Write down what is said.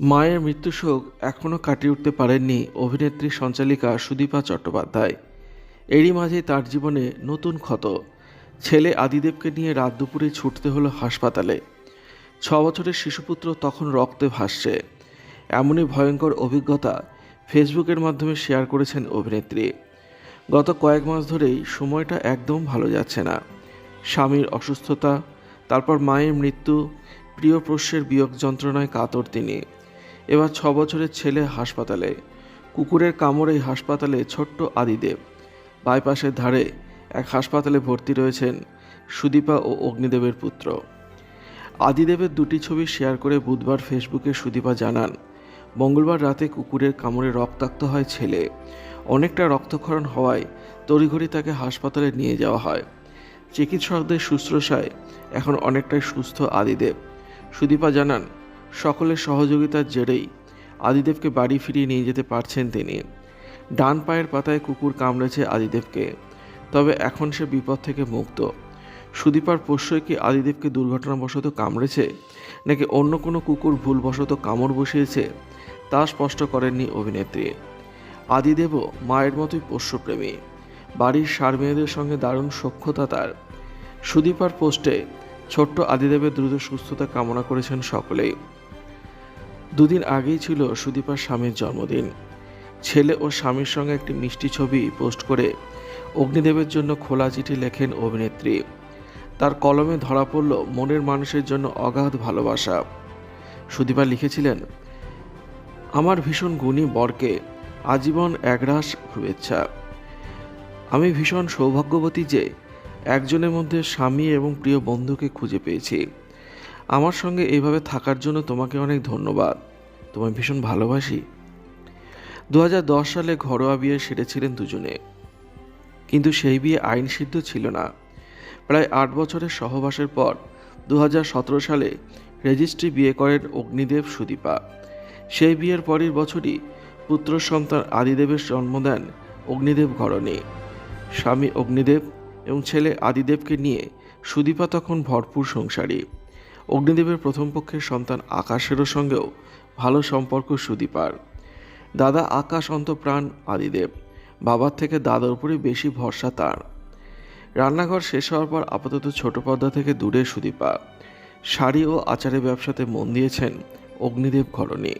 মায়ের মৃত্যু শোক এখনও কাটিয়ে উঠতে পারেননি অভিনেত্রী সঞ্চালিকা সুদীপা চট্টোপাধ্যায়। এরই মাঝে তার জীবনে নতুন ক্ষত। ছেলে আদিদেবকে নিয়ে রাত দুপুরে ছুটতে হলো হাসপাতালে। ছ বছরের শিশুপুত্র তখন রক্তে ভাসছে। এমনই ভয়ঙ্কর অভিজ্ঞতা ফেসবুকের মাধ্যমে শেয়ার করেছেন অভিনেত্রী। গত কয়েক মাস ধরেই সময়টা একদম ভালো যাচ্ছে না। স্বামীর অসুস্থতা, তারপর মায়ের মৃত্যু প্রিয় পোষ্যের বিয়োগ যন্ত্রণায় কাতর তিনি। এবার ছ বছরের ছেলে হাসপাতালে। কুকুরের কামড়ে হাসপাতালে ছোট্ট আদিদেব। বাইপাসের ধারে এক হাসপাতালে ভর্তি রয়েছেন সুদীপা ও অগ্নিদেবের পুত্র। আদিদেবের দুটি ছবি শেয়ার করে বুধবার ফেসবুকে সুদীপা জানান, মঙ্গলবার রাতে কুকুরের কামড়ে রক্তাক্ত হয় ছেলে। অনেকটা রক্তক্ষরণ হওয়ায় তড়িঘড়ি তাকে হাসপাতালে নিয়ে যাওয়া হয়। চিকিৎসকদের শুশ্রূষায় এখন অনেকটাই সুস্থ আদিদেব। সুদীপা জানান সকলের সহযোগিতার জেরেই আদিদেবকে বাড়ি ফিরিয়ে নিয়ে যেতে পারছেন তিনি। ডান পায়ের পাতায় কুকুর কামড়েছে আদিদেবকে, তবে এখন সে বিপদ থেকে মুক্ত। সুদীপার পোষ্যই কি আদিদেবকে দুর্ঘটনাবশত কামড়েছে, নাকি অন্য কোনো কুকুর ভুলবশত কামড় বসিয়েছে, তা স্পষ্ট করেননি অভিনেত্রী। আদিদেবও মায়ের মতোই পোষ্যপ্রেমী। বাড়ির সার মেয়েদের সঙ্গে দারুণ সখ্যতা তার। সুদীপার পোস্টে ছোট্ট আদিদেবের দ্রুত সুস্থতা কামনা করেছেন সকলেই। দুদিন আগেই ছিল সুদীপার স্বামীর জন্মদিন। ছেলে ও স্বামীর সঙ্গে একটি মিষ্টি ছবি পোস্ট করে অগ্নিদেবের জন্য খোলা চিঠি লেখেন অভিনেত্রী। তার কলমে ধরা পড়ল মনের মানুষের জন্য অগাধ ভালোবাসা। সুদীপা লিখেছিলেন, আমার ভীষণ গুণী বরকে, আজীবন একরাশ শুভেচ্ছা। আমি ভীষণ সৌভাগ্যবতী যে একজনের মধ্যে স্বামী এবং প্রিয় বন্ধুকে খুঁজে পেয়েছি। আমার সঙ্গে এইভাবে থাকার জন্য তোমাকে অনেক ধন্যবাদ। তোমায় ভীষণ ভালোবাসি। দু হাজার দশ সালে ঘরোয়া বিয়ে সেরেছিলেন দুজনে। কিন্তু সেই বিয়ে আইন সিদ্ধ ছিল না। প্রায় আট বছরের সহবাসের পর দু হাজার সতেরো সালে রেজিস্ট্রি বিয়ে করেন অগ্নিদেব সুদীপা। সেই বিয়ের পরের বছরই পুত্র সন্তান আদিদেবের জন্ম দেন অগ্নিদেব ঘরণী। স্বামী অগ্নিদেব এবং ছেলে আদিদেবকে নিয়ে সুদীপা তখন ভরপুর সংসারী। অগ্নিদেবের প্রথম পক্ষের সন্তান আকাশেরও সঙ্গেও ভালো সম্পর্ক সুদীপার। দাদা আকাশ অন্তপ্রাণ আদিদেব, বাবার থেকে দাদার উপরে বেশি ভরসা তার। রান্নাঘর শেষ হওয়ার পর আপাতত ছোট পর্দা থেকে দূরে সুদীপা। শাড়ি ও আচারের ব্যবসাতে মন দিয়েছেন অগ্নিদেব ঘরণী।